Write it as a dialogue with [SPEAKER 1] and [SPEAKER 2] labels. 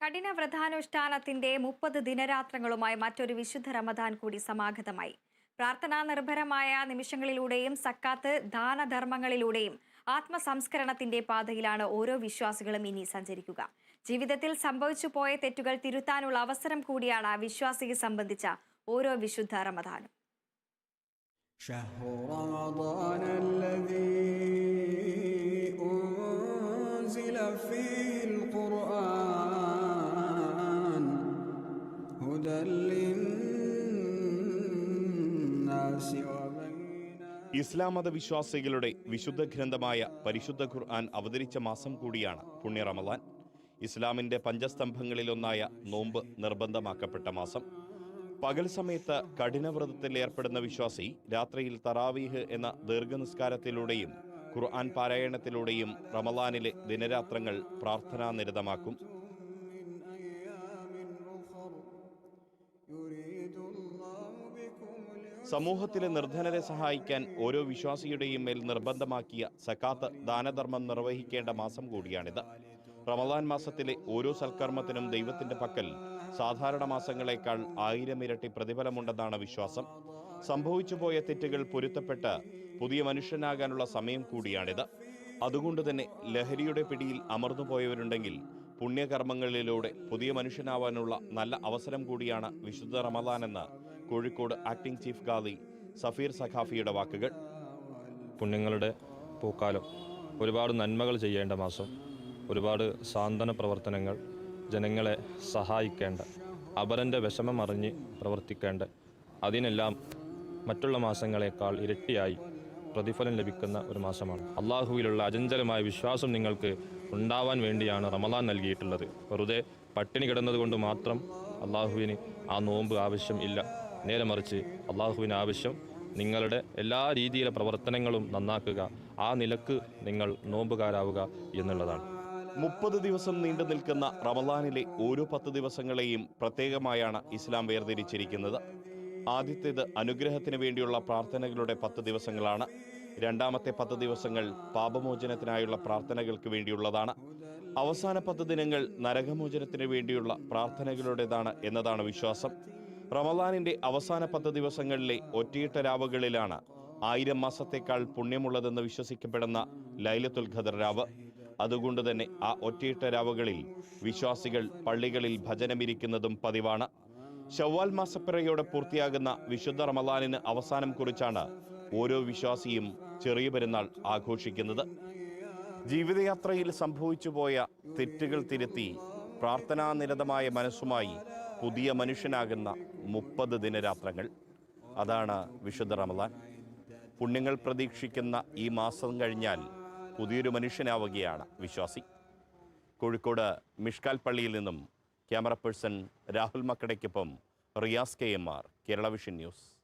[SPEAKER 1] കഠിന വ്രതാനുഷ്ഠാനത്തിന്റെ മുപ്പത് ദിനരാത്രങ്ങളുമായി മറ്റൊരു വിശുദ്ധ റമദാൻ കൂടി സമാഗതമായി. പ്രാർത്ഥനാ നിർഭരമായ നിമിഷങ്ങളിലൂടെയും സക്കാത്ത് ദാനധർമ്മങ്ങളിലൂടെയും ആത്മസംസ്കരണത്തിന്റെ പാതയിലാണ് ഓരോ വിശ്വാസികളും ഇനി സഞ്ചരിക്കുക. ജീവിതത്തിൽ സംഭവിച്ചു പോയ തെറ്റുകൾ തിരുത്താനുള്ള അവസരം കൂടിയാണ് വിശ്വാസിയെ സംബന്ധിച്ച ഓരോ വിശുദ്ധ റമദാനും.
[SPEAKER 2] ഇസ്ലാം മത വിശ്വാസികളുടെ വിശുദ്ധ ഗ്രന്ഥമായ പരിശുദ്ധ ഖുർആൻ അവതരിച്ച മാസം കൂടിയാണ് പുണ്യ റമദാൻ. ഇസ്ലാമിന്റെ പഞ്ചസ്തംഭങ്ങളിലൊന്നായ നോമ്പ് നിർബന്ധമാക്കപ്പെട്ട മാസം. പകൽ സമയത്ത് കഠിനവ്രതത്തിൽ ഏർപ്പെടുന്ന വിശ്വാസി രാത്രിയിൽ തറാവീഹ് എന്ന ദീർഘനിസ്കാരത്തിലൂടെയും ഖുർആൻ പാരായണത്തിലൂടെയും റമദാനിലെ ദിനരാത്രങ്ങൾ
[SPEAKER 3] പ്രാർത്ഥനാനിരതമാക്കും.
[SPEAKER 2] സമൂഹത്തിലെ നിർധനരെ സഹായിക്കാൻ ഓരോ വിശ്വാസിയുടെയും മേൽ നിർബന്ധമാക്കിയ സക്കാത്ത് ദാനധർമ്മം നിർവഹിക്കേണ്ട മാസം കൂടിയാണിത്. റമദാൻ മാസത്തിലെ ഓരോ സൽക്കർമ്മത്തിനും ദൈവത്തിന്റെ പക്കൽ സാധാരണ മാസങ്ങളെക്കാൾ ആയിരം ഇരട്ടി പ്രതിഫലമുണ്ടെന്നാണ് വിശ്വാസം. സംഭവിച്ചു പോയ തെറ്റുകൾ പൊരുത്തപ്പെട്ട് പുതിയ മനുഷ്യനാകാനുള്ള സമയം കൂടിയാണിത്. അതുകൊണ്ട് തന്നെ ലഹരിയുടെ പിടിയിൽ അമർന്നു പോയവരുണ്ടെങ്കിൽ പുണ്യകർമ്മങ്ങളിലൂടെ പുതിയ മനുഷ്യനാവാനുള്ള നല്ല അവസരം കൂടിയാണ് വിശുദ്ധ റമദാൻ എന്ന് കോഴിക്കോട് ആക്ടിംഗ് ചീഫ് ഗാദി സഫീർ സഖാഫിയുടെ വാക്കുകൾ.
[SPEAKER 4] പുണ്യങ്ങളുടെ പൂക്കാലം. ഒരുപാട് നന്മകൾ ചെയ്യേണ്ട മാസം. ഒരുപാട് സാന്ത്വന പ്രവർത്തനങ്ങൾ ജനങ്ങളെ സഹായിക്കേണ്ട. അപരന്റെ വിഷമം അറിഞ്ഞ് പ്രവർത്തിക്കേണ്ട. അതിനെല്ലാം മറ്റുള്ള മാസങ്ങളെക്കാൾ ഇരട്ടിയായി പ്രതിഫലം ലഭിക്കുന്ന ഒരു മാസമാണ്. അള്ളാഹുവിലുള്ള അചഞ്ചലമായ വിശ്വാസം നിങ്ങൾക്ക് ഉണ്ടാവാൻ വേണ്ടിയാണ് റമദാൻ നൽകിയിട്ടുള്ളത്. വെറുതെ പട്ടിണി കിടന്നതുകൊണ്ട് മാത്രം അള്ളാഹുവിന് ആ നോമ്പ് ആവശ്യം ഇല്ല. നേരെ മറിച്ച് അള്ളാഹുവിന് ആവശ്യം നിങ്ങളുടെ എല്ലാ രീതിയിലെ പ്രവർത്തനങ്ങളും നന്നാക്കുക. ആ നിലയ്ക്ക് നിങ്ങൾ നോമ്പുകാരാവുക എന്നുള്ളതാണ്.
[SPEAKER 2] മുപ്പത് ദിവസം നീണ്ടു നിൽക്കുന്ന റമദാനിലെ ഓരോ പത്ത് ദിവസങ്ങളെയും പ്രത്യേകമായാണ് ഇസ്ലാം വേർതിരിച്ചിരിക്കുന്നത്. ആദ്യത്തേത് അനുഗ്രഹത്തിന് വേണ്ടിയുള്ള പ്രാർത്ഥനകളുടെ പത്ത് ദിവസങ്ങളാണ്. രണ്ടാമത്തെ പത്ത് ദിവസങ്ങൾ പാപമോചനത്തിനായുള്ള പ്രാർത്ഥനകൾക്ക് വേണ്ടിയുള്ളതാണ്. അവസാന പത്ത് ദിനങ്ങൾ നരകമോചനത്തിന് വേണ്ടിയുള്ള പ്രാർത്ഥനകളുടേതാണ് എന്നതാണ് വിശ്വാസം. റമദാനിന്റെ അവസാന പത്ത് ദിവസങ്ങളിലെ ഒറ്റയിട്ട രാവുകളിലാണ് ആയിരം മാസത്തേക്കാൾ പുണ്യമുള്ളതെന്ന് വിശ്വസിക്കപ്പെടുന്ന ലൈലത്തുൽ ഖദർ രാവ്. അതുകൊണ്ട് തന്നെ ആ ഒറ്റയിട്ട രാവുകളിൽ വിശ്വാസികൾ പള്ളികളിൽ ഭജനമിരിക്കുന്നതും പതിവാണ്. ഷവ്വാൽ മാസപ്പിറയോടെ പൂർത്തിയാകുന്ന വിശുദ്ധ റമദാനിന് അവസാനം കുറിച്ചാണ് ഓരോ വിശ്വാസിയും ചെറിയ പെരുന്നാൾ ആഘോഷിക്കുന്നത്. ജീവിതയാത്രയിൽ സംഭവിച്ചുപോയ തെറ്റുകൾ തിരുത്തി പ്രാർത്ഥനാനിരതമായ മനസ്സുമായി പുതിയ മനുഷ്യനാകുന്ന മുപ്പത് ദിനരാത്രങ്ങൾ. അതാണ് വിശുദ്ധ റമദാൻ. പുണ്യങ്ങൾ പ്രതീക്ഷിക്കുന്ന ഈ മാസം കഴിഞ്ഞാൽ പുതിയൊരു മനുഷ്യനാവുകയാണ് വിശ്വാസി. കോഴിക്കോട് മിഷ്കാൽ പള്ളിയിൽ നിന്നും camera person Rahul മക്കടയ്ക്കൊപ്പം Riyas K M R Kerala vision news.